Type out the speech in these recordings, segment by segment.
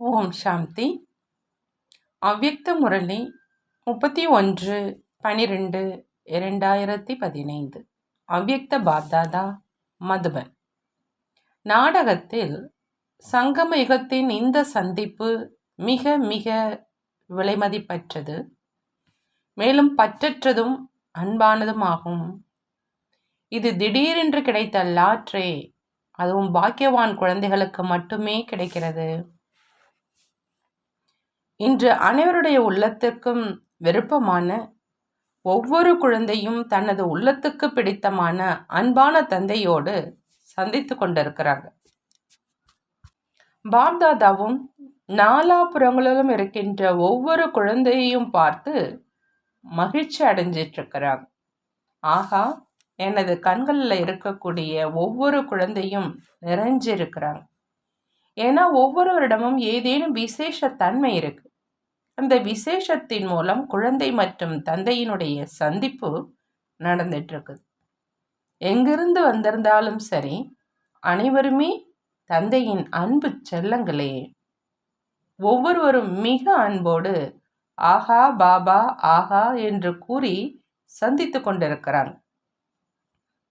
ஓம் சாந்தி. அவ்யக்த முரளி முப்பத்தி ஒன்று பனிரெண்டு இரண்டாயிரத்தி பதினைந்து அவ்யக்த பாப்தாதா மதுபன். நாடகத்தில் சங்கமயுகத்தின் இந்த சந்திப்பு மிக மிக விலைமதிப்பற்றது. மேலும் பற்றற்றதும் அன்பானதுமாகும். இது திடீரென்று கிடைத்த லாற்றே அதுவும் பாக்கியவான் குழந்தைகளுக்கு மட்டுமே கிடைக்கிறது. இன்று அனைவருடைய உள்ளத்திற்கும் விருப்பமான ஒவ்வொரு குழந்தையும் தனது உள்ளத்துக்கு பிடித்தமான அன்பான தந்தையோடு சந்தித்து கொண்டிருக்கிறாங்க. பாப்தாதாவும் நாலாபுறங்களிலும் இருக்கின்ற ஒவ்வொரு குழந்தையையும் பார்த்து மகிழ்ச்சி அடைஞ்சிட்டு இருக்கிறாங்க ஆகா எனது கண்களில் இருக்கக்கூடிய ஒவ்வொரு குழந்தையும் நிறைஞ்சிருக்கிறாங்க. ஏன்னா ஒவ்வொருவரிடமும் ஏதேனும் விசேஷ தன்மை இருக்கு. அந்த விசேஷத்தின் மூலம் குழந்தை மற்றும் தந்தையினுடைய சந்திப்பு நடந்துட்டுருக்குது. எங்கிருந்து வந்திருந்தாலும் சரி அனைவருமே தந்தையின் அன்பு செல்லங்களே. ஒவ்வொருவரும் மிக அன்போடு ஆஹா பாபா ஆஹா என்று கூறி சந்தித்து கொண்டிருக்கிறாங்க.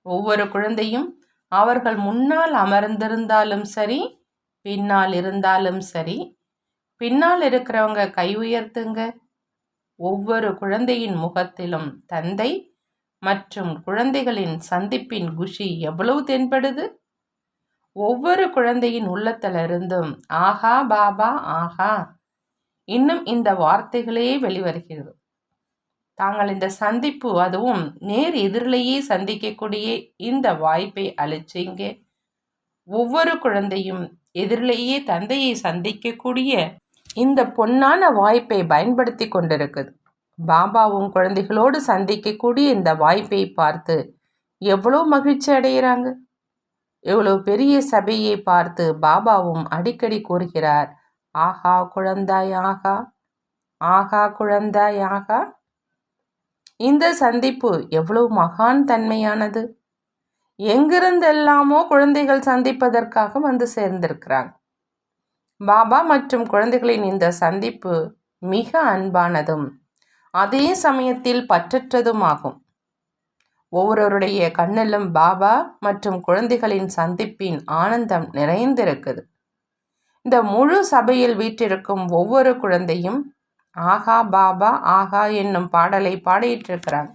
ஒவ்வொரு குழந்தையும் அவர்கள் முன்னால் அமர்ந்திருந்தாலும் சரி பின்னால் இருந்தாலும் சரி பின்னால் இருக்கிறவங்க கை உயர்த்துங்க. ஒவ்வொரு குழந்தையின் முகத்திலும் தந்தை மற்றும் குழந்தைகளின் சந்திப்பின் குஷி எவ்வளவு தென்படுது? ஒவ்வொரு குழந்தையின் உள்ளத்திலிருந்தும் ஆஹா பாபா ஆஹா. இன்னும் இந்த வார்த்தைகளே வெளிவருகிறது. தாங்கள் இந்த சந்திப்பு அதுவும் நேர் எதிரிலேயே சந்திக்கக்கூடிய இந்த வாய்ப்பை அழிச்சிங்க ஒவ்வொரு குழந்தையும் எதிரிலேயே தந்தையை சந்திக்கக்கூடிய இந்த பொன்னான வாய்ப்பை பயன்படுத்தி கொண்டிருக்குது. பாபாவும் குழந்தைகளோடு சந்திக்கக்கூடிய இந்த வாய்ப்பை பார்த்து எவ்வளோ மகிழ்ச்சி அடைகிறாங்க? எவ்வளோ பெரிய சபையை பார்த்து பாபாவும் அடிக்கடி கூறுகிறார் ஆஹா குழந்தாய் ஆகா ஆகா குழந்தாய் ஆகா இந்த சந்திப்பு எவ்வளவு மகான் தன்மையானது. எங்கிருந்தெல்லாமோ குழந்தைகள் சந்திப்பதற்காக வந்து சேர்ந்திருக்கிறாங்க. பாபா மற்றும் குழந்தைகளின் இந்த சந்திப்பு மிக அன்பானதும் அதே சமயத்தில் பற்றற்றதும் ஆகும் ஒவ்வொருவருடைய கண்ணிலும் பாபா மற்றும் குழந்தைகளின் சந்திப்பின் ஆனந்தம் நிறைந்திருக்குது. இந்த முழு சபையில் வீற்றிருக்கும் ஒவ்வொரு குழந்தையும் ஆகா பாபா ஆகா என்னும் பாடலை பாடியிட்டிருக்கிறாங்க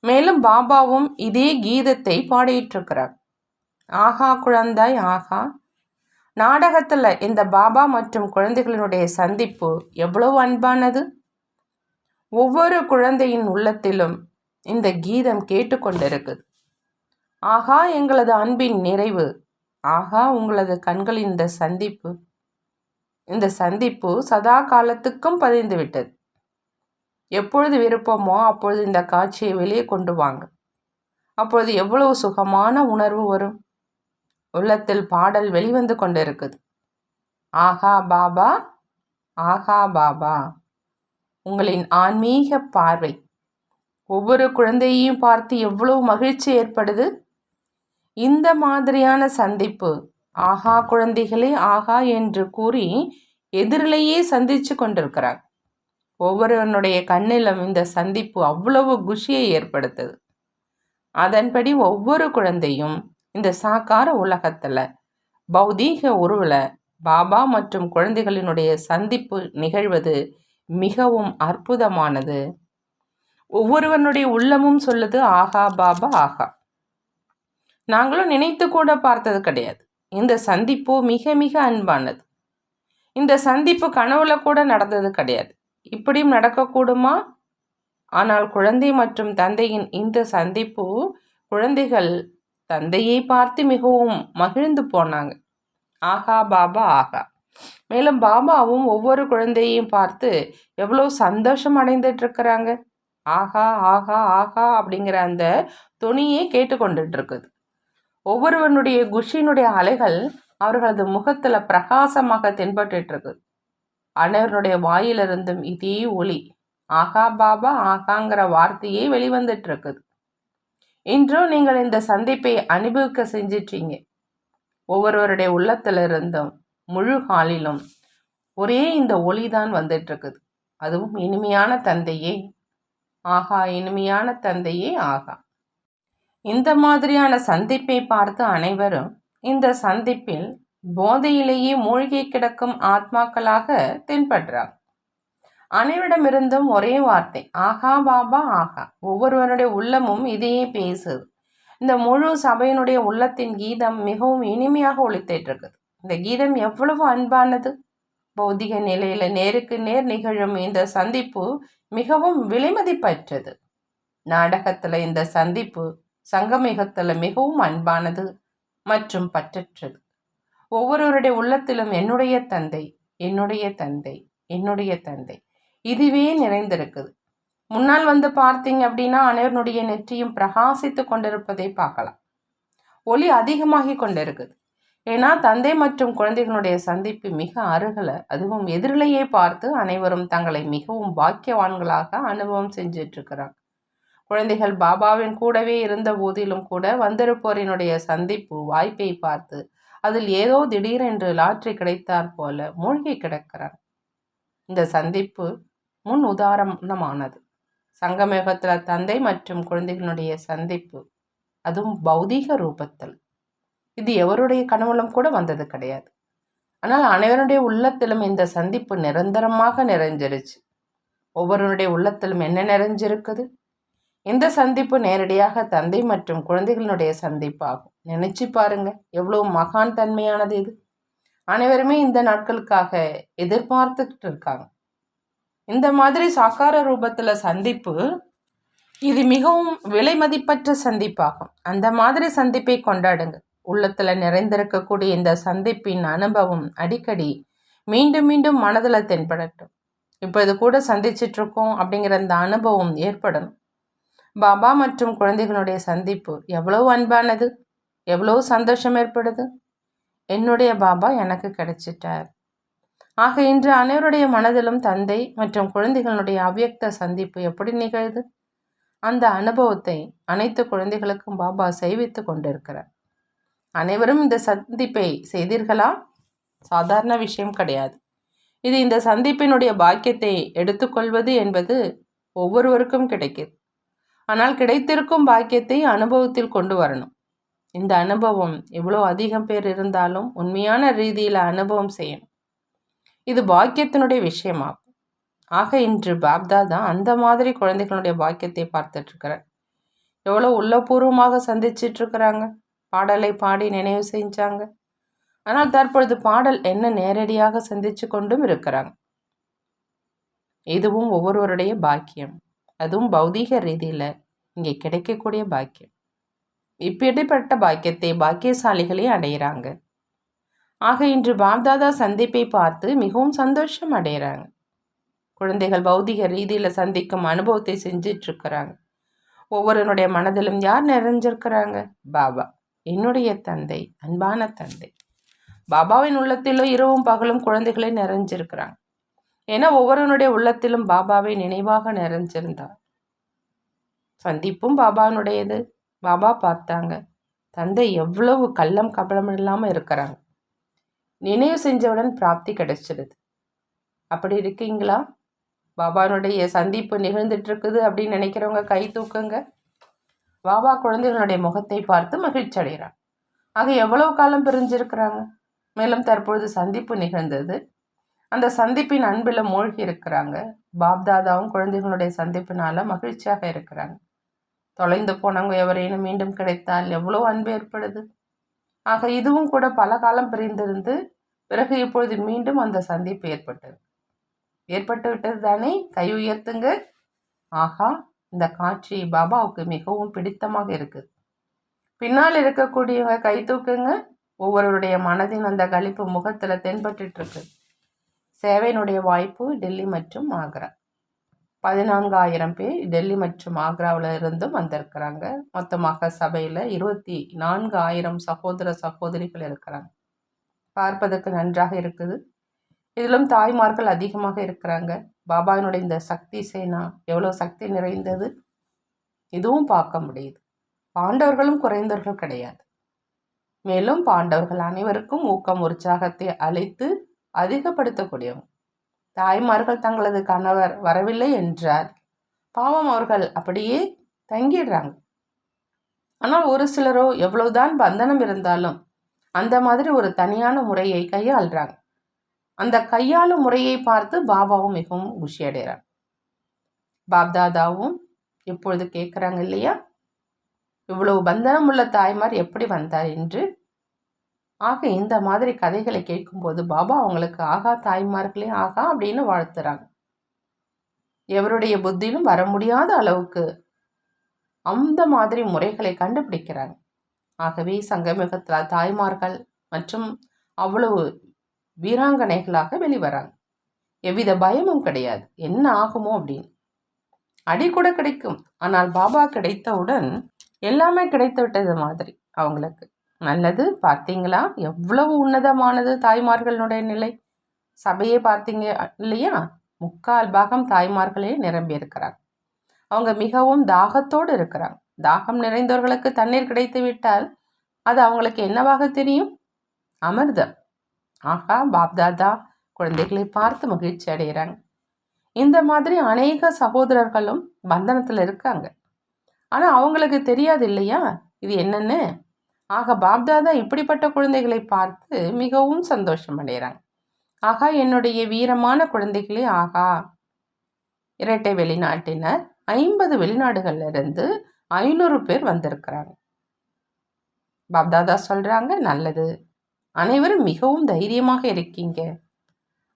மேலும் பாபாவும் இதே கீதத்தை பாடிட்டு ஆகா குழந்தாய் ஆகா நாடகத்தில் இந்த பாபா மற்றும் குழந்தைகளினுடைய சந்திப்பு எவ்வளவு அன்பானது? ஒவ்வொரு குழந்தையின் உள்ளத்திலும் இந்த கீதம் கேட்டுக்கொண்டிருக்குது. ஆகா எங்களது அன்பின் நிறைவு. ஆகா உங்களது கண்களின் இந்த சந்திப்பு. இந்த சந்திப்பு சதா காலத்துக்கும் பதிந்து விட்டது. எப்பொழுது விருப்பமோ அப்பொழுது இந்த காட்சியை வெளியே கொண்டு வாங்க. அப்பொழுது எவ்வளவு சுகமான உணர்வு வரும்? உள்ளத்தில் பாடல் வெளிவந்து கொண்டிருக்குது. ஆஹா பாபா ஆஹா பாபா. உங்களின் ஆன்மீக பார்வை. ஒவ்வொரு குழந்தையையும் பார்த்து எவ்வளவு மகிழ்ச்சி ஏற்படுது? இந்த மாதிரியான சந்திப்பு ஆஹா குழந்தைகளே ஆஹா என்று கூறி எதிரிலேயே சந்திச்சு கொண்டிருக்கிறார். ஒவ்வொருவனுடைய கண்ணிலும் இந்த சந்திப்பு அவ்வளவு குஷியை ஏற்படுத்துது. அதன்படி ஒவ்வொரு குழந்தையும் இந்த சாக்கார உலகத்தில் பௌதீக உருவில் பாபா மற்றும் குழந்தைகளினுடைய சந்திப்பு நிகழ்வது மிகவும் அற்புதமானது. ஒவ்வொருவனுடைய உள்ளமும் சொல்லுது ஆஹா பாபா ஆஹா. நாங்களும் நினைத்து கூட பார்த்தது கிடையாது. இந்த சந்திப்பு மிக மிக அன்பானது. இந்த சந்திப்பு கனவுல கூட நடந்தது கிடையாது. இப்படியும் நடக்கக்கூடுமா? ஆனால் குழந்தை மற்றும் தந்தையின் இந்த சந்திப்பு குழந்தைகள் தந்தையை பார்த்து மிகவும் மகிழ்ந்து போனாங்க. ஆகா பாபா ஆகா. மேலும் பாபாவும் ஒவ்வொரு குழந்தையையும் பார்த்து எவ்வளோ சந்தோஷம் அடைந்துட்டு இருக்கிறாங்க ஆகா ஆகா ஆகா அப்படிங்கிற அந்த துணியே கேட்டுக்கொண்டுட்டு இருக்குது ஒவ்வொருவனுடைய குஷியினுடைய அலைகள் அவர்களது முகத்தில் பிரகாசமாக தென்பட்டு இருக்கு அனைவருடைய வாயிலிருந்தும் இதே ஒளி ஆகா பாபா ஆகாங்கிற வார்த்தையே வெளிவந்துட்டு இருக்குது இன்றும் நீங்கள் இந்த சந்திப்பை அனுபவிக்க செஞ்சிட்டீங்க. ஒவ்வொருவருடைய உள்ளத்திலிருந்தும் முழு காலிலும் ஒரே இந்த ஒளி தான் வந்துட்டு இருக்குது அதுவும் இனிமையான தந்தையே ஆகா இனிமையான தந்தையே ஆகா. இந்த மாதிரியான சந்திப்பை பார்த்து அனைவரும் இந்த சந்திப்பில் போதையிலேயே மூழ்கி கிடக்கும் ஆத்மாக்களாக தென்படுறார். அனைவரிடமிருந்தும் ஒரே வார்த்தை ஆகா பாபா ஆகா. ஒவ்வொருவருடைய உள்ளமும் இதையே பேசுது. இந்த முழு சபையினுடைய உள்ளத்தின் கீதம் மிகவும் இனிமையாக ஒழித்துட்டு இருக்குது இந்த கீதம் எவ்வளவு அன்பானது! பௌதிக நிலையில நேருக்கு நேர் நிகழும் இந்த சந்திப்பு மிகவும் விலைமதிப்பற்றது. நாடகத்துல இந்த சந்திப்பு சங்கமிகத்தில் மிகவும் அன்பானது மற்றும் பற்றற்றது. ஒவ்வொருவருடைய உள்ளத்திலும் என்னுடைய தந்தை என்னுடைய தந்தை என்னுடைய தந்தை இதுவே நிறைந்திருக்குது. முன்னால் வந்து பார்த்தீங்க அப்படின்னா அனைவருடைய நெற்றியும் பிரகாசித்து கொண்டிருப்பதை பார்க்கலாம். ஒளி அதிகமாகி கொண்டிருக்குது. ஏன்னா தந்தை மற்றும் குழந்தைகளுடைய சந்திப்பு மிக அருகல அதுவும் எதிரிலேயே பார்த்து அனைவரும் தங்களை மிகவும் பாக்கியவான்களாக அனுபவம் செஞ்சிட்ருக்கிறாங்க. குழந்தைகள் பாபாவின் கூடவே இருந்த போதிலும் கூட வந்திருப்போரினுடைய சந்திப்பு வாய்ப்பை பார்த்து அதில் ஏதோ திடீரென்று லாட்ரி கிடைத்தாற் போல மூழ்கி கிடக்கிறார். இந்த சந்திப்பு முன் உதாரணமானது சங்கமேகத்தில் தந்தை மற்றும் குழந்தைகளுடைய சந்திப்பு அதுவும் பௌதீக ரூபத்தில். இது எவருடைய கனவுலும் கூட வந்தது கிடையாது. ஆனால் அனைவருடைய உள்ளத்திலும் இந்த சந்திப்பு நிரந்தரமாக நிறைஞ்சிருச்சு. ஒவ்வொருவருடைய உள்ளத்திலும் என்ன நிறைஞ்சிருக்குது? இந்த சந்திப்பு நேரடியாக தந்தை மற்றும் குழந்தைகளினுடைய சந்திப்பாகும். நினைச்சு பாருங்க எவ்வளோ மகான் தன்மையானது இது. அனைவருமே இந்த நாட்களுக்காக எதிர்பார்த்துக்கிட்டு இருக்காங்க. இந்த மாதிரி சாக்கார ரூபத்தில் சந்திப்பு இது மிகவும் விலை மதிப்பற்ற சந்திப்பாகும். அந்த மாதிரி சந்திப்பை கொண்டாடுங்க. உள்ளத்தில் நிறைந்திருக்கக்கூடிய இந்த சந்திப்பின் அனுபவம் அடிக்கடி மீண்டும் மீண்டும் மனதில் தென்படட்டும். இப்போ இது கூட சந்திச்சிட்ருக்கோம் அப்படிங்கிற அந்த அனுபவம் ஏற்படணும். பாபா மற்றும் குழந்தைகளுடைய சந்திப்பு எவ்வளோ அன்பானது எவ்வளோ சந்தோஷம் ஏற்படுது? என்னுடைய பாபா எனக்கு கிடைச்சிட்டார். ஆக இன்று அனைவருடைய மனதிலும் தந்தை மற்றும் குழந்தைகளுடைய அவ்வியக்த சந்திப்பு எப்படி நிகழ்து? அந்த அனுபவத்தை அனைத்து குழந்தைகளுக்கும் பாபா செய்வித்து கொண்டிருக்கிறார். அனைவரும் இந்த சந்திப்பை செய்தீர்களா? சாதாரண விஷயம் கிடையாது. இது இந்த சந்திப்பினுடைய பாக்கியத்தை எடுத்துக்கொள்வது என்பது ஒவ்வொருவருக்கும் கிடைக்குது ஆனால் கிடைத்திருக்கும் பாக்கியத்தை அனுபவத்தில் கொண்டு வரணும். இந்த அனுபவம் எவ்வளோ அதிகம் பேர் இருந்தாலும் உண்மையான ரீதியில் அனுபவம் செய்யணும். இது பாக்கியத்தினுடைய விஷயமாகும். ஆக இன்று பாப்தாதா அந்த மாதிரி குழந்தைகளுடைய பாக்கியத்தை பார்த்துட்ருக்கிறார். எவ்வளோ உள்ளபூர்வமாக சந்திச்சிட்ருக்கிறாங்க. பாடலை பாடி நினைவு செஞ்சாங்க. ஆனால் தற்பொழுது பாடல் என்ன நேரடியாக சந்தித்து கொண்டும் இருக்கிறாங்க. இதுவும் ஒவ்வொருவருடைய பாக்கியம். அதுவும் பௌதீக ரீதியில் இங்கே கிடைக்கக்கூடிய பாக்கியம். இப்படிப்பட்ட பாக்கியத்தை பாக்கியசாலிகளே அடைகிறாங்க ஆக இன்று பாப்தாதா சந்திப்பை பார்த்து மிகவும் சந்தோஷம் அடைகிறாங்க. குழந்தைகள் பௌதிக ரீதியில் சந்திக்கும் அனுபவத்தை செஞ்சிட்ருக்கிறாங்க. ஒவ்வொருவனுடைய மனதிலும் யார் நிறைஞ்சிருக்கிறாங்க? பாபா என்னுடைய தந்தை அன்பான தந்தை. பாபாவின் உள்ளத்திலும் இரவும் பகலும் குழந்தைகளே நிறைஞ்சிருக்கிறாங்க. ஏன்னா ஒவ்வொருவனுடைய உள்ளத்திலும் பாபாவை நினைவாக நிறைஞ்சிருந்தார். சந்திப்பும் பாபானுடையது பாபா பார்த்தாங்க. தந்தை எவ்வளவு கள்ளம் கபலம் இல்லாமல் இருக்கிறாங்க. நினைவு செஞ்சவுடன் பிராப்தி கிடைச்சிடுது அப்படி இருக்கீங்களா? பாபானுடைய சந்திப்பு நிகழ்ந்துட்டுருக்குது அப்படின்னு நினைக்கிறவங்க கை தூக்குங்க. பாபா குழந்தைகளுடைய முகத்தை பார்த்து மகிழ்ச்சி அடைகிறான் ஆக எவ்வளவு காலம் பிரிஞ்சிருக்கிறாங்க? மேலும் தற்பொழுது சந்திப்பு நிகழ்ந்தது. அந்த சந்திப்பின் அன்பில் மூழ்கி இருக்கிறாங்க. பாப்தாதாவும் குழந்தைகளுடைய சந்திப்பினால் மகிழ்ச்சியாக இருக்கிறாங்க. தொலைந்து போனவங்க எவரேனும் மீண்டும் கிடைத்தால் எவ்வளோ அன்பு ஏற்படுது? ஆக இதுவும் கூட பல காலம் பிரிந்திருந்து பிறகு இப்பொழுது மீண்டும் அந்த சந்திப்பு ஏற்பட்டது. ஏற்பட்டு விட்டது தானே? கை உயர்த்துங்க. ஆகா இந்த காட்சி பாபாவுக்கு மிகவும் பிடித்தமாக இருக்குது. பின்னால் இருக்கக்கூடியவங்க கை தூக்குங்க. ஒவ்வொருவருடைய மனதின் அந்த கழிப்பு முகத்தில் தென்பட்டுருக்கு சேவையினுடைய வாய்ப்பு டெல்லி மற்றும் ஆக்ரா. பதினான்காயிரம் பேர் டெல்லி மற்றும் ஆக்ராவில் இருந்தும் வந்திருக்கிறாங்க. மொத்தமாக சபையில் இருபத்தி நான்கு ஆயிரம் சகோதர சகோதரிகள் இருக்கிறாங்க. பார்ப்பதற்கு நன்றாக இருக்குது. இதிலும் தாய்மார்கள் அதிகமாக இருக்கிறாங்க. பாபாவினுடைய இந்த சக்தி சேனா எவ்வளோ சக்தி நிறைந்தது? இதுவும் பார்க்க முடியுது. பாண்டவர்களும் குறைந்தவர்கள் கிடையாது. மேலும் பாண்டவர்கள் அனைவருக்கும் ஊக்கம் உற்சாகத்தை அழைத்து அதிகப்படுத்தக்கூடியவங்க. தாய்மார்கள் தங்களது கணவர் வரவில்லை என்றால் பாவம் அவர்கள் அப்படியே தங்கிடுறாங்க. ஆனால் ஒரு சிலரோ எவ்வளவுதான் பந்தனம் இருந்தாலும் அந்த மாதிரி ஒரு தனியான முறையை கையாளுறாங்க. அந்த கையாளும் முறையை பார்த்து பாபாவும் மிகவும் குஷியடைகிறார் பாப்தாதாவும் இப்பொழுது கேட்குறாங்க இல்லையா? இவ்வளவு பந்தனம் உள்ள தாய்மார் எப்படி வந்தார் என்று ஆக இந்த மாதிரி கதைகளை கேட்கும்போது பாபா அவங்களுக்கு ஆகா தாய்மார்களே ஆகா அப்படின்னு வாழ்த்துறாங்க. எவருடைய புத்தியிலும் வர முடியாத அளவுக்கு அந்த மாதிரி முறைகளை கண்டுபிடிக்கிறாங்க. ஆகவே சங்கமிகத்தில் தாய்மார்கள் மற்றும் அவ்வளவு வீராங்கனைகளாக வெளிவராங்க. எவ்வித பயமும் கிடையாது. என்ன ஆகுமோ அப்படின்னு. அடி கூட கிடைக்கும். ஆனால் பாபா கிடைத்தவுடன் எல்லாமே கிடைத்து விட்டது மாதிரி அவங்களுக்கு. நல்லது. பார்த்தீங்களா? எவ்வளவு உன்னதமானது தாய்மார்களுடைய நிலை? சபையை பார்த்தீங்க இல்லையா? முக்கால் பாகம் தாய்மார்களே நிரம்பி இருக்கிறாங்க அவங்க மிகவும் தாகத்தோடு இருக்கிறாங்க. தாகம் நிறைந்தவர்களுக்கு தண்ணீர் கிடைத்து விட்டால் அது அவங்களுக்கு என்னவாக தெரியும்? அமிர்தம். ஆகா பாப்தாதா குழந்தைகளை பார்த்து மகிழ்ச்சி அடைகிறாங்க. இந்த மாதிரி அநேக சகோதரர்களும் பந்தனத்தில் இருக்காங்க. ஆனால் அவங்களுக்கு தெரியாது இல்லையா? இது என்னென்னு? ஆக பாப்தாதா இப்படிப்பட்ட குழந்தைகளை பார்த்து மிகவும் சந்தோஷம் அடைகிறாங்க ஆகா என்னுடைய வீரமான குழந்தைகளே ஆகா. இரட்டை வெளிநாட்டினர். ஐம்பது வெளிநாடுகள்லேருந்து ஐநூறு பேர் வந்திருக்கிறாங்க. பாப்தாதா சொல்கிறாங்க நல்லது. அனைவரும் மிகவும் தைரியமாக இருக்கீங்க.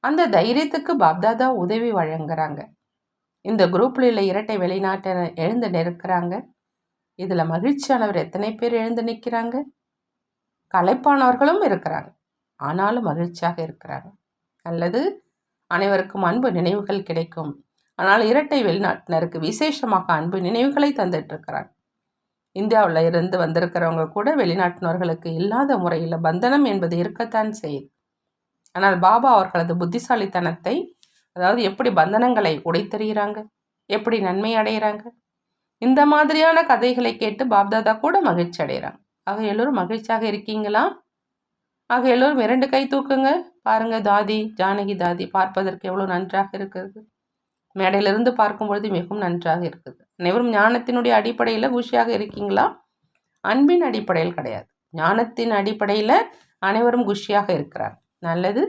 அந்த தைரியத்துக்கு பாப்தாதா உதவி வழங்குறாங்க. இந்த குரூப்பில் உள்ள இரட்டை வெளிநாட்டினர் எழுந்து நிற்கிறாங்க. இதில் மகிழ்ச்சியானவர் எத்தனை பேர் எழுந்து நிற்கிறாங்க? களைப்பானவர்களும் இருக்கிறாங்க. ஆனாலும் மகிழ்ச்சியாக இருக்கிறாங்க. அல்லது அனைவருக்கும் அன்பு நினைவுகள் கிடைக்கும். ஆனால் இரட்டை வெளிநாட்டினருக்கு விசேஷமாக அன்பு நினைவுகளை தந்துட்டுருக்கிறாங்க. இந்தியாவில் இருந்து வந்திருக்கிறவங்க கூட வெளிநாட்டினர்களுக்கு இல்லாத முறையில் பந்தனம் என்பது இருக்கத்தான் செய்யுது. ஆனால் பாபா அவர்களது புத்திசாலித்தனத்தை அதாவது எப்படி பந்தனங்களை உடைத்தறிகிறாங்க? எப்படி நன்மை அடைகிறாங்க? இந்த மாதிரியான கதைகளை கேட்டு பாப்தாதா கூட மகிழ்ச்சி அடைகிறாங்க ஆக எல்லோரும் மகிழ்ச்சியாக இருக்கீங்களா? ஆக எல்லோரும் இரண்டு கை தூக்குங்க. பாருங்க தாதி ஜானகி தாதி பார்ப்பதற்கு எவ்வளோ நன்றாக இருக்கிறது. மேடையிலிருந்து பார்க்கும்பொழுது மிகவும் நன்றாக இருக்குது. அனைவரும் ஞானத்தினுடைய அடிப்படையில் குஷியாக இருக்கீங்களா? அன்பின் அடிப்படையில் கிடையாது. ஞானத்தின் அடிப்படையில் அனைவரும் குஷியாக இருக்கிறார். நல்லது.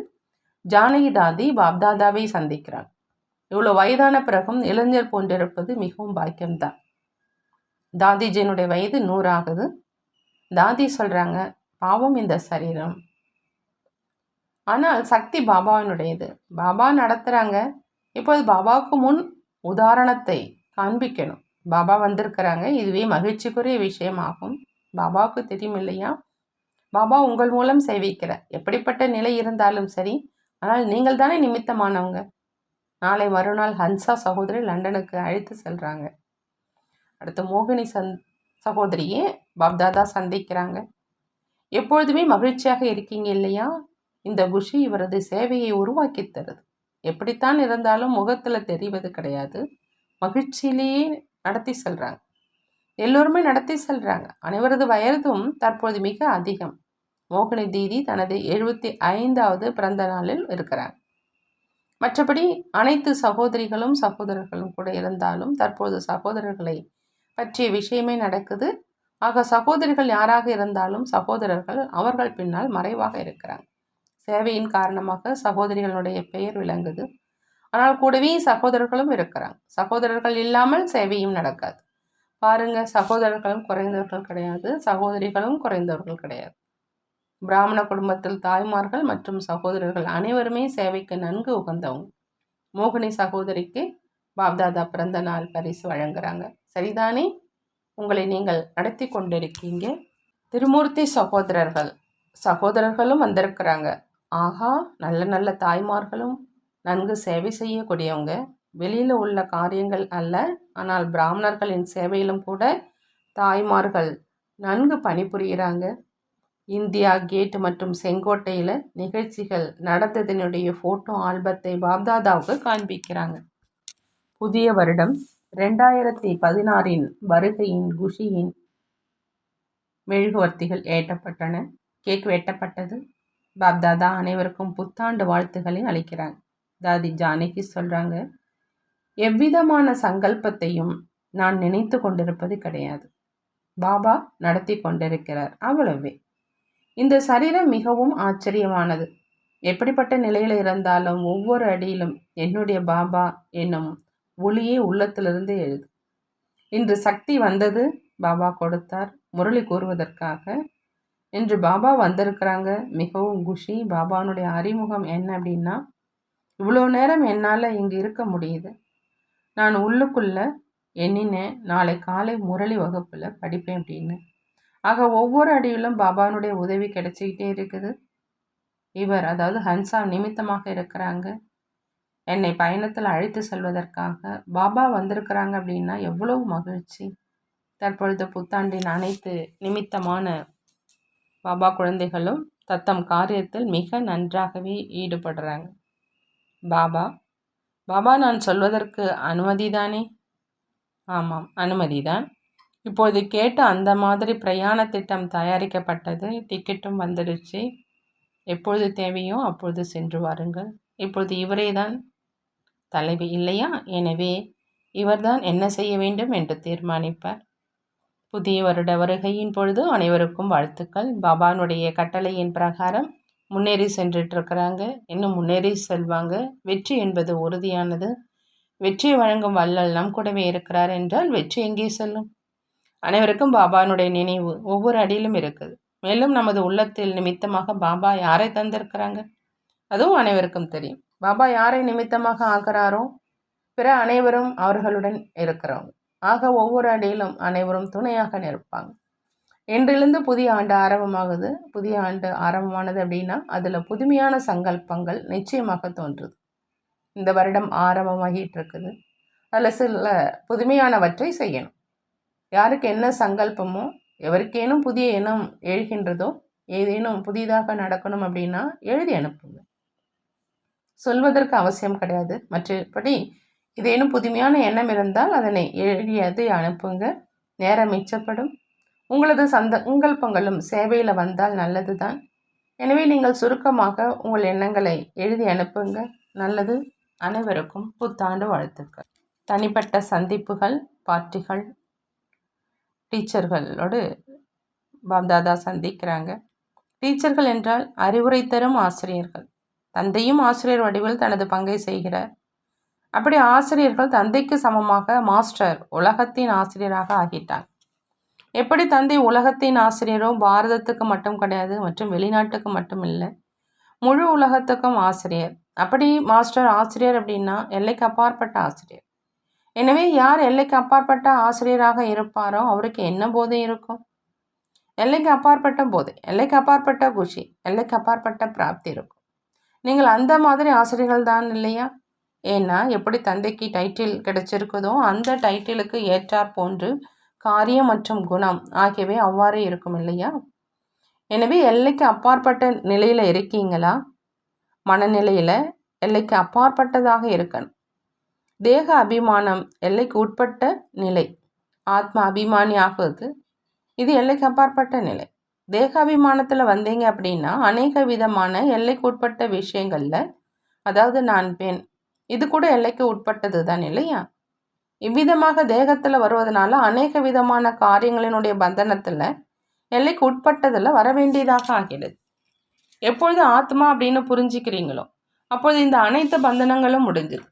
ஜானகி தாதி பாப்தாதாவை சந்திக்கிறார். இவ்வளோ வயதான பிறகும் இளைஞர் போன்றிருப்பது மிகவும் பாக்கியம்தான். தாதிஜியினுடைய வயது நூறாகுது. தாதி சொல்கிறாங்க பாவம் இந்த சரீரம். ஆனால் சக்தி பாபாவினுடையது. பாபா நடத்துகிறாங்க இப்போது பாபாவுக்கு முன் உதாரணத்தை காண்பிக்கணும். பாபா வந்திருக்கிறாங்க. இதுவே மகிழ்ச்சிக்குரிய விஷயமாகும். பாபாவுக்கு தெரியும் இல்லையா பாபா உங்கள் மூலம் சேவிக்கிற எப்படிப்பட்ட நிலை இருந்தாலும் சரி ஆனால் நீங்கள் தானே நிமித்தமானவங்க. நாளை மறுநாள் ஹன்சா சகோதரி லண்டனுக்கு அழைத்து செல்கிறாங்க அடுத்து மோகினி சந் சகோதரியே பாப்தாதா சந்திக்கிறாங்க. எப்பொழுதுமே மகிழ்ச்சியாக இருக்கீங்க இல்லையா? இந்த குஷி இவரது சேவையை உருவாக்கி தருது. எப்படித்தான் இருந்தாலும் முகத்தில் தெரிவது கிடையாது. மகிழ்ச்சியிலேயே நடத்தி செல்கிறாங்க எல்லோருமே நடத்தி செல்கிறாங்க அனைவரது வயதும் தற்போது மிக அதிகம். மோகினி தீதி தனது எழுபத்தி ஐந்தாவது பிறந்த நாளில் இருக்கிறார் மற்றபடி அனைத்து சகோதரிகளும் சகோதரர்களும் கூட இருந்தாலும் தற்போது சகோதரர்களை பற்றிய விஷயமே நடக்குது. ஆக சகோதரிகள் யாராக இருந்தாலும் சகோதரர்கள் அவர்கள் பின்னால் மறைவாக இருக்கிறாங்க. சேவையின் காரணமாக சகோதரிகளுடைய பெயர் விளங்குது. ஆனால் கூடவே சகோதரர்களும் இருக்கிறாங்க. சகோதரர்கள் இல்லாமல் சேவையும் நடக்காது. பாருங்க சகோதரர்களும் குறைந்தவர்கள் கிடையாது. சகோதரிகளும் குறைந்தவர்கள் கிடையாது. பிராமண குடும்பத்தில் தாய்மார்கள் மற்றும் சகோதரர்கள் அனைவருமே சேவைக்கு நன்கு உகந்தவங்க. மோகினி சகோதரிக்கு பாப்தாதா பிறந்த நாள் பரிசு வழங்குறாங்க. சரிதானே? உங்களை நீங்கள் நடத்தி கொண்டிருக்கீங்க. திருமூர்த்தி சகோதரர்கள் சகோதரர்களும் வந்திருக்கிறாங்க. ஆகா நல்ல நல்ல தாய்மார்களும் நன்கு சேவை செய்யக்கூடியவங்க. வெளியில் உள்ள காரியங்கள் அல்ல ஆனால் பிராமணர்களின் சேவையிலும் கூட தாய்மார்கள் நன்கு பணிபுரிகிறாங்க. இந்தியா கேட் மற்றும் செங்கோட்டையில் நிகழ்ச்சிகள் நடந்ததனுடைய ஃபோட்டோ ஆல்பத்தை பாப்தாதாவுக்கு காண்பிக்கிறாங்க. புதிய வருடம் ரெண்டாயிரத்தி பதினாறின் வருகையின் குஷியின் மெழுகுவர்த்திகள் ஏற்றப்பட்டன. கேக் வெட்டப்பட்டது. பாப்தாதா அனைவருக்கும் புத்தாண்டு வாழ்த்துக்களை அளிக்கிறாங்க தாதி ஜானகி சொல்கிறாங்க எவ்விதமான சங்கல்பத்தையும் நான் நினைத்து கொண்டிருப்பது கிடையாது. பாபா நடத்தி கொண்டிருக்கிறார் அவ்வளவே. இந்த சரீரம் மிகவும் ஆச்சரியமானது. எப்படிப்பட்ட நிலையில் இருந்தாலும் ஒவ்வொரு அடியிலும் என்னுடைய பாபா என்னும் ஒளியே உள்ளத்திலிருந்து எழுது. இன்று சக்தி வந்தது பாபா கொடுத்தார். முரளி கூறுவதற்காக இன்று பாபா வந்திருக்கிறாங்க. மிகவும் குஷி. பாபானுடைய அறிமுகம் என்ன அப்படின்னா இவ்வளோ நேரம் என்னால் இங்கே இருக்க முடியுது. நான் உள்ளுக்குள்ளே எண்ணினேன். நாளை காலை முரளி வகுப்பில் படிப்பேன் அப்படின்னு. ஆக ஒவ்வொரு அடியிலும் பாபானுடைய உதவி கிடைச்சிக்கிட்டே இருக்குது. இவர் அதாவது ஹன்சா நிமித்தமாக இருக்கிறாங்க. என்னை பயணத்தில் அழைத்து செல்வதற்காக பாபா வந்திருக்கிறாங்க அப்படின்னா எவ்வளவு மகிழ்ச்சி. தற்பொழுது புத்தாண்டின் அனைத்து நிமித்தமான பாபா குழந்தைகளும் தத்தம் காரியத்தில் மிக நன்றாகவே ஈடுபடுறாங்க. பாபா பாபா நான் சொல்வதற்கு அனுமதி தானே ஆமாம் அனுமதி தான் இப்போது கேட்டு அந்த மாதிரி பிரயாண திட்டம் தயாரிக்கப்பட்டது டிக்கெட்டும் வந்துடுச்சு. எப்பொழுது தேவையோ அப்பொழுது சென்று வாருங்கள். இப்பொழுது இவரே தான் தலைவி இல்லையா? எனவே இவர்தான் என்ன செய்ய வேண்டும் என்று தீர்மானிப்பார். புதிய வருட வருகையின் பொழுது அனைவருக்கும் வாழ்த்துக்கள். பாபானுடைய கட்டளையின் பிரகாரம் முன்னேறி சென்றுட்ருக்கிறாங்க இன்னும் முன்னேறி செல்வாங்க. வெற்றி என்பது உறுதியானது. வெற்றியை வழங்கும் வள்ளல் நம் கூடவே இருக்கிறார் என்றால் வெற்றி எங்கே செல்லும்? அனைவருக்கும் பாபானுடைய நினைவு ஒவ்வொரு அடியிலும் இருக்குது. மேலும் நமது உள்ளத்தில் நிமித்தமாக பாபா யாரை தந்திருக்கிறாங்க? அதுவும் அனைவருக்கும் தெரியும். பாபா யாரை நிமித்தமாக ஆகிறாரோ பிற அனைவரும் அவர்களுடன் இருக்கிறவங்க ஆக ஒவ்வொரு அடியிலும் அனைவரும் துணையாக நிற்பாங்க. இன்றிலிருந்து புதிய ஆண்டு ஆரம்பமாகுது. புதிய ஆண்டு ஆரம்பமானது அப்படின்னா அதில் புதுமையான சங்கல்பங்கள் நிச்சயமாக தோன்றுது. இந்த வருடம் ஆரம்பமாகிட்டு இருக்குது. அதில் சில புதுமையானவற்றை செய்யணும். யாருக்கு என்ன சங்கல்பமோ எவருக்கேனும் புதிய எண்ணம் எழுகின்றதோ ஏதேனும் புதிதாக நடக்கணும் அப்படின்னா எழுதி அனுப்புங்க. சொல்வதற்கு அவசியம் கிடையாது. மற்றபடி இதேனும் புதுமையான எண்ணம் இருந்தால் அதனை எழுதியது அனுப்புங்க. நேரம் மிச்சப்படும். உங்களது சந்த உங்கள் பொங்கலும் சேவையில் வந்தால் நல்லது தான் எனவே நீங்கள் சுருக்கமாக உங்கள் எண்ணங்களை எழுதி அனுப்புங்க. நல்லது. அனைவருக்கும் புத்தாண்டு வாழ்த்துக்கள். தனிப்பட்ட சந்திப்புகள் பார்ட்டிகள். டீச்சர்களோடு பாப்தாதா சந்திக்கிறாங்க. டீச்சர்கள் என்றால் அறிவுரை தரும் ஆசிரியர்கள். தந்தையும் ஆசிரியர் வடிவில் தனது பங்கை செய்கிறார். அப்படி ஆசிரியர்கள் தந்தைக்கு சமமாக மாஸ்டர் உலகத்தின் ஆசிரியராக ஆகிட்டார். எப்படி தந்தை உலகத்தின் ஆசிரியரோ பாரதத்துக்கு மட்டும் கிடையாது மற்றும் வெளிநாட்டுக்கு மட்டும் இல்லை முழு உலகத்துக்கும் ஆசிரியர். அப்படி மாஸ்டர் ஆசிரியர் அப்படின்னா எல்லைக்கு அப்பாற்பட்ட ஆசிரியர். எனவே யார் எல்லைக்கு அப்பாற்பட்ட ஆசிரியராக இருப்பாரோ அவருக்கு என்ன போதை இருக்கும்? எல்லைக்கு அப்பாற்பட்ட போதை எல்லைக்கு அப்பாற்பட்ட குஷி எல்லைக்கு அப்பாற்பட்ட பிராப்தி இருக்கும். நீங்கள் அந்த மாதிரி ஆசிரியர்கள் தான் இல்லையா? ஏன்னா எப்படி தந்தைக்கு டைட்டில் கிடைச்சிருக்குதோ அந்த டைட்டிலுக்கு ஏற்றார் போன்று காரியம் மற்றும் குணம் ஆகியவை அவ்வாறு இருக்கும் இல்லையா? எனவே எல்லைக்கு அப்பாற்பட்ட நிலையில் இருக்கீங்களா? மனநிலையில் எல்லைக்கு அப்பாற்பட்டதாக இருக்கணும். தேக அபிமானம் எல்லைக்கு உட்பட்ட நிலை. ஆத்ம அபிமானி ஆகுவது இது எல்லைக்கு அப்பாற்பட்ட நிலை. தேகாபிமானத்தில் வந்தீங்க அப்படின்னா அநேக விதமான எல்லைக்கு உட்பட்ட விஷயங்களில் அதாவது நான் பெண் இது கூட எல்லைக்கு உட்பட்டது தான் இல்லையா? இவ்விதமாக தேகத்தில் வருவதனால அநேக விதமான காரியங்களினுடைய பந்தனத்தில் எல்லைக்கு உட்பட்டதில் வர வேண்டியதாக ஆகிறது. எப்பொழுது ஆத்மா அப்படின்னு புரிஞ்சுக்கிறீங்களோ அப்பொழுது இந்த அனைத்து பந்தனங்களும் முடிஞ்சுது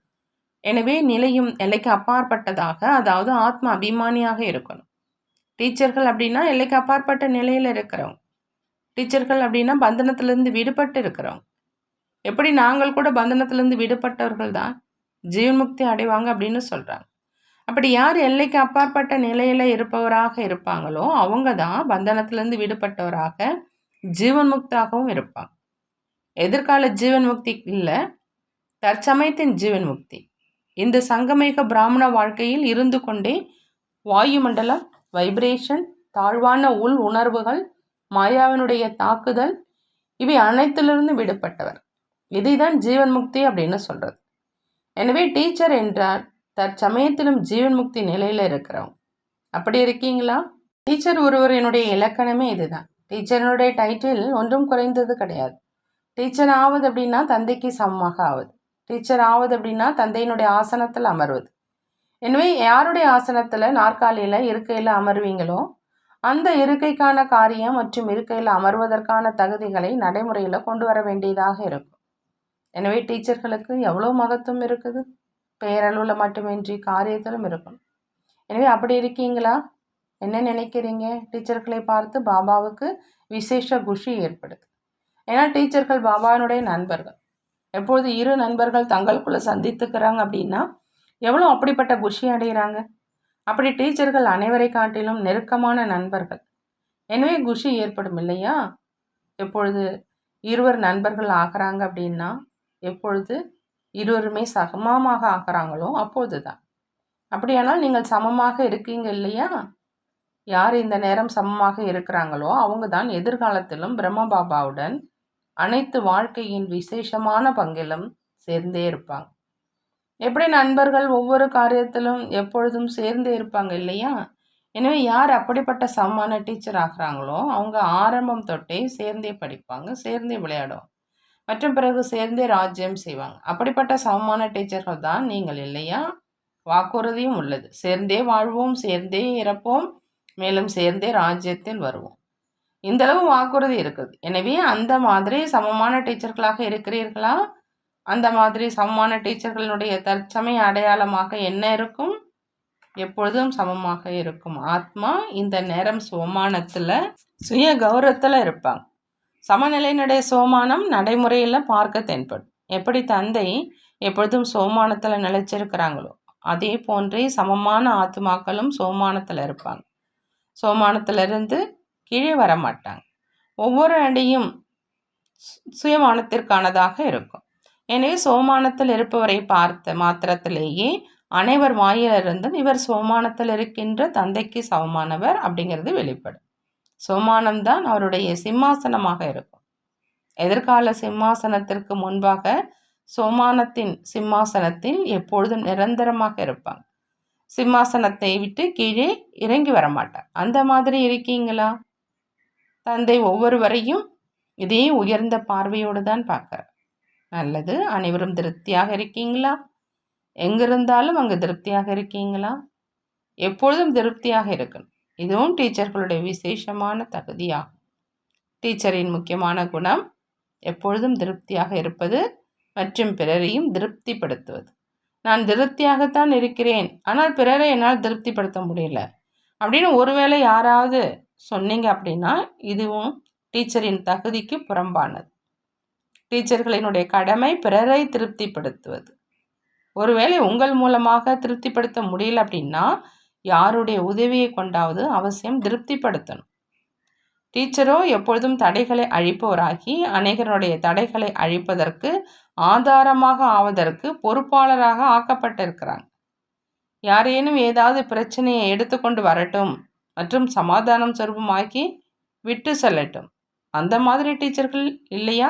எனவே நிலையும் எல்லைக்கு அப்பாற்பட்டதாக அதாவது ஆத்மா அபிமானியாக இருக்கணும். டீச்சர்கள் அப்படின்னா எல்லைக்கு அப்பாற்பட்ட நிலையில் இருக்கிறவங்க. டீச்சர்கள் அப்படின்னா பந்தனத்திலேருந்து விடுபட்டு இருக்கிறவங்க. எப்படி நாங்கள் கூட பந்தனத்திலேருந்து விடுபட்டவர்கள் தான்? ஜீவன்முக்தி அடைவாங்க அப்படின்னு சொல்கிறாங்க அப்படி யார் எல்லைக்கு அப்பாற்பட்ட நிலையில் இருப்பவராக இருப்பாங்களோ அவங்க தான் பந்தனத்திலேருந்து விடுபட்டவராக ஜீவன் முக்தாகவும் இருப்பாங்க. எதிர்கால ஜீவன் முக்தி இல்லை தற்சமயத்தின் ஜீவன் முக்தி. இந்த சங்கமேக பிராமண வாழ்க்கையில் இருந்து கொண்டே வாயுமண்டலம் வைப்ரேஷன் தாழ்வான உள் உணர்வுகள் மாயாவினுடைய தாக்குதல் இவை அனைத்திலிருந்து விடுபட்டவர். இதுதான் ஜீவன் முக்தி அப்படின்னு சொல்கிறது எனவே டீச்சர் என்றால் தற்சமயத்திலும் ஜீவன் முக்தி நிலையில் இருக்கிறோம் அப்படி இருக்கீங்களா? டீச்சர் ஒருவரினுடைய இலக்கணமே இதுதான். டீச்சரினுடைய டைட்டில் ஒன்றும் குறைந்தது கிடையாது. டீச்சர் ஆவது அப்படின்னா தந்தைக்கு சமமாக ஆவது. டீச்சர் ஆவது அப்படின்னா தந்தையினுடைய ஆசனத்தில் அமர்வது. எனவே யாருடைய ஆசனத்தில் நாற்காலியில் இருக்கையில் அமர்வீங்களோ அந்த இருக்கைக்கான காரியம் மற்றும் இருக்கையில் அமர்வதற்கான தகுதிகளை நடைமுறையில் கொண்டு வர வேண்டியதாக இருக்கும். எனவே டீச்சர்களுக்கு எவ்வளோ மகத்துவம் இருக்குது? பேரளவில் மட்டுமின்றி காரியத்திலும் இருக்கணும். எனவே அப்படி இருக்கீங்களா? என்ன நினைக்கிறீங்க? டீச்சர்களை பார்த்து பாபாவுக்கு விசேஷ குஷி ஏற்படுது. ஏன்னா டீச்சர்கள் பாபாவினுடைய நண்பர்கள். எப்பொழுது இரு நண்பர்கள் தங்களுக்குள்ளே சந்தித்துக்கிறாங்க அப்படின்னா எவ்வளோ அப்படிப்பட்ட குஷி அடைகிறாங்க அப்படி டீச்சர்கள் அனைவரை காட்டிலும் நெருக்கமான நண்பர்கள். எனவே குஷி ஏற்படும் இல்லையா? எப்பொழுது இருவர் நண்பர்கள் ஆகிறாங்க அப்படின்னா எப்பொழுது இருவருமே சமமாக ஆகிறாங்களோ அப்போது தான் அப்படியானால் நீங்கள் சமமாக இருக்கீங்க இல்லையா? யார் இந்த நேரம் சமமாக இருக்கிறாங்களோ அவங்க தான் எதிர்காலத்திலும் பிரம்மபாபாவுடன் அனைத்து வாழ்க்கையின் விசேஷமான பங்கிலும் சேர்ந்தே இருப்பாங்க. எப்படி நண்பர்கள் ஒவ்வொரு காரியத்திலும் எப்பொழுதும் சேர்ந்தே இருப்பாங்க இல்லையா? எனவே யார் அப்படிப்பட்ட சமமான டீச்சர் ஆகிறாங்களோ அவங்க ஆரம்பம் தொட்டே சேர்ந்தே படிப்பாங்க சேர்ந்தே விளையாடுவாங்க மற்றும் பிறகு சேர்ந்தே ராஜ்யம் செய்வாங்க. அப்படிப்பட்ட சமமான டீச்சர்கள் தான் நீங்கள் இல்லையா? வாக்குறுதியும் உள்ளது. சேர்ந்தே வாழ்வோம் சேர்ந்தே இறப்போம் மேலும் சேர்ந்தே ராஜ்யத்தில் வருவோம். இந்தளவு வாக்குறுதி இருக்குது. எனவே அந்த மாதிரி சமமான டீச்சர்களாக இருக்கிறீர்களா? அந்த மாதிரி சமமான டீச்சர்களினுடைய தற்சமய அடையாளமாக என்ன இருக்கும்? எப்பொழுதும் சமமாக இருக்கும். ஆத்மா இந்த நேரம் சோமானத்தில் சுய கௌரவத்தில் இருப்பாங்க. சமநிலையினுடைய சோமானம் நடைமுறையில் பார்க்க தென்படும். எப்படி தந்தை எப்பொழுதும் சோமானத்தில் நிலைச்சிருக்கிறாங்களோ அதே போன்றே சமமான ஆத்மாக்களும் சோமானத்தில் இருப்பாங்க. சோமானத்திலிருந்து கீழே வர மாட்டாங்க ஒவ்வொரு அடியும் சுயமானத்திற்கானதாக இருக்கும். எனவே சோமானத்தில் இருப்பவரை பார்த்த மாத்திரத்திலேயே அனைவர் வாயிலிருந்தும் இவர் சோமானத்தில் இருக்கின்ற தந்தைக்கு சமமானவர் அப்படிங்கிறது வெளிப்படும். சோமானம்தான் அவருடைய சிம்மாசனமாக இருக்கும். எதிர்கால சிம்மாசனத்திற்கு முன்பாக சோமானத்தின் சிம்மாசனத்தில் எப்பொழுதும் நிரந்தரமாக இருப்பாங்க. சிம்மாசனத்தை விட்டு கீழே இறங்கி வர மாட்டார். அந்த மாதிரி இருக்கீங்களா? தந்தை ஒவ்வொருவரையும் இதே உயர்ந்த பார்வையோடு தான் பார்க்குறார். நல்லது. அனைவரும் திருப்தியாக இருக்கீங்களா? எங்கிருந்தாலும் அங்கே திருப்தியாக இருக்கீங்களா? எப்பொழுதும் திருப்தியாக இருக்கணும். இதுவும் டீச்சர்களுடைய விசேஷமான தகுதியாகும். டீச்சரின் முக்கியமான குணம் எப்பொழுதும் திருப்தியாக இருப்பது மற்றும் பிறரையும் திருப்திப்படுத்துவது. நான் திருப்தியாகத்தான் இருக்கிறேன். ஆனால் பிறரை என்னால் திருப்திப்படுத்த முடியல. அப்படின்னு ஒருவேளை யாராவது சொன்னீங்க அப்படின்னா இதுவும் டீச்சரின் தகுதிக்கு புறம்பானது. டீச்சர்களினுடைய கடமை பிறரை திருப்திப்படுத்துவது. ஒருவேளை உங்கள் மூலமாக திருப்திப்படுத்த முடியல அப்படின்னா யாருடைய உதவியை கொண்டாவது அவசியம் திருப்திப்படுத்தணும். டீச்சரோ எப்பொழுதும் தடைகளை அழிப்பவராகி அநேகருடைய தடைகளை அழிப்பதற்கு ஆதாரமாக ஆவதற்கு பொறுப்பாளராக ஆக்கப்பட்டிருக்கிறாங்க. யாரேனும் ஏதாவது பிரச்சனையை எடுத்துக்கொண்டு வரட்டும் மற்றும் சமாதானம் சொருபமாக்கி விட்டு செல்லட்டும். அந்த மாதிரி டீச்சர்கள் இல்லையா?